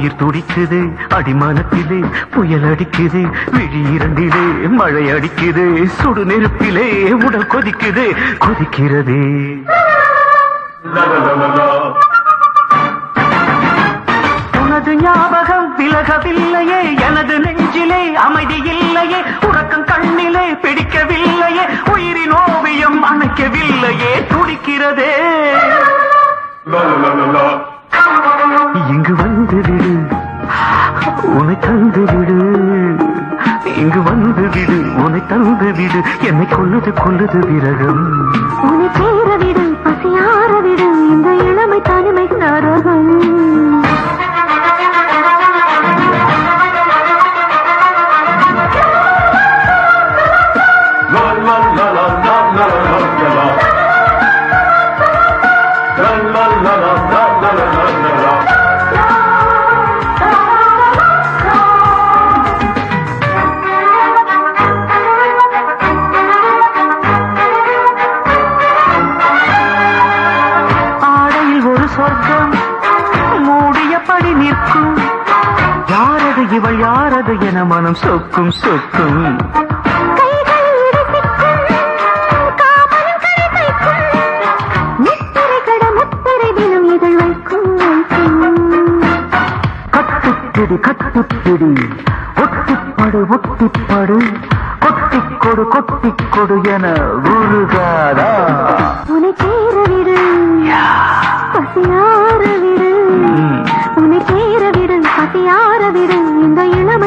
உயிர் துடிக்குது அடிமானத்திலே புயல் அடிக்குது விழி இரண்டிலே மழை அடிக்குது சுடு நெருப்பிலே உடல் கொதிக்குது கொதிக்கிறது. உனது ஞாபகம் விலகவில்லையே எனது நெஞ்சிலே அமைதி இல்லையே உறக்கம் கண்ணிலே பிடிக்கவில்லையே உயிரின் ஓவியம் அணைக்கவில்லையே துடிக்கிறதே. தந்து விடு இங்கு வந்து விடு உன்னை தந்து விடு என்னை கொல்லுது கொல்லுது விரகம் உன்னை சேர விடு பசியார விடு இந்த இளமை தனிமை நரகம் ஆடையில் இவள் யாரது என மனம் சொக்கும் சொக்கும். இடுசிக்கும் காமனும் கரை தைக்கும் முத்திரை கட ஒட்டிப்படு ஒட்டிப்படு. கொட்டிக்கொடு கொட்டிக்கொடு என உருகாதா. உன்னை சேர விடு பசியார விடு. உன்னை சேர விடு பசியார விடு இந்த இளமை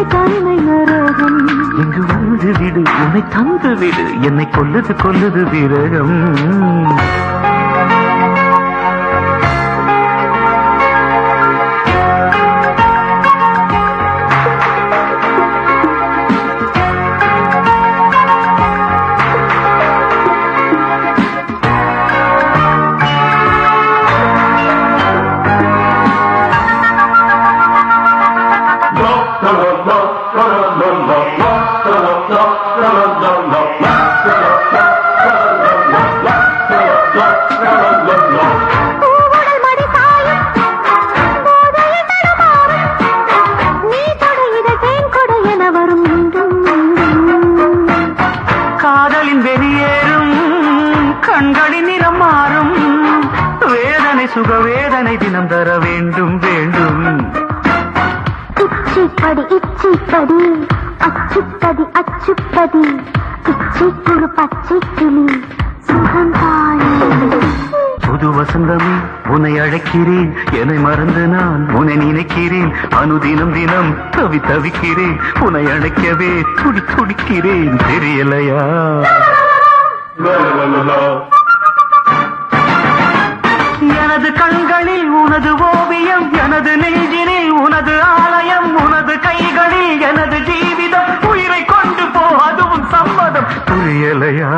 தனிமை நரகம். இங்கு வந்து விடு உன்னை தந்து விடு என்னை கொல்லுது கொல்லுது விரகம். வேதனை தினம் தர வேண்டும் வேண்டும். இச்சிப்படி இச்சிப்படி அச்சுப்பதி அச்சுப்பதி இச்சி குழு பச்சை கிளி சுகம் புது வசந்தமே உன்னை அழைக்கிறேன் என்னை மறந்து நான் உன்னை நினைக்கிறேன் அனுதினம் தினம் தவி தவிக்கிறேன் உன்னை அழைக்கவே துடி துடிக்கிறேன் தெரியலையா? எனது கண்களில் உனது ஓவியம் எனது நெஞ்சினில் இயலையா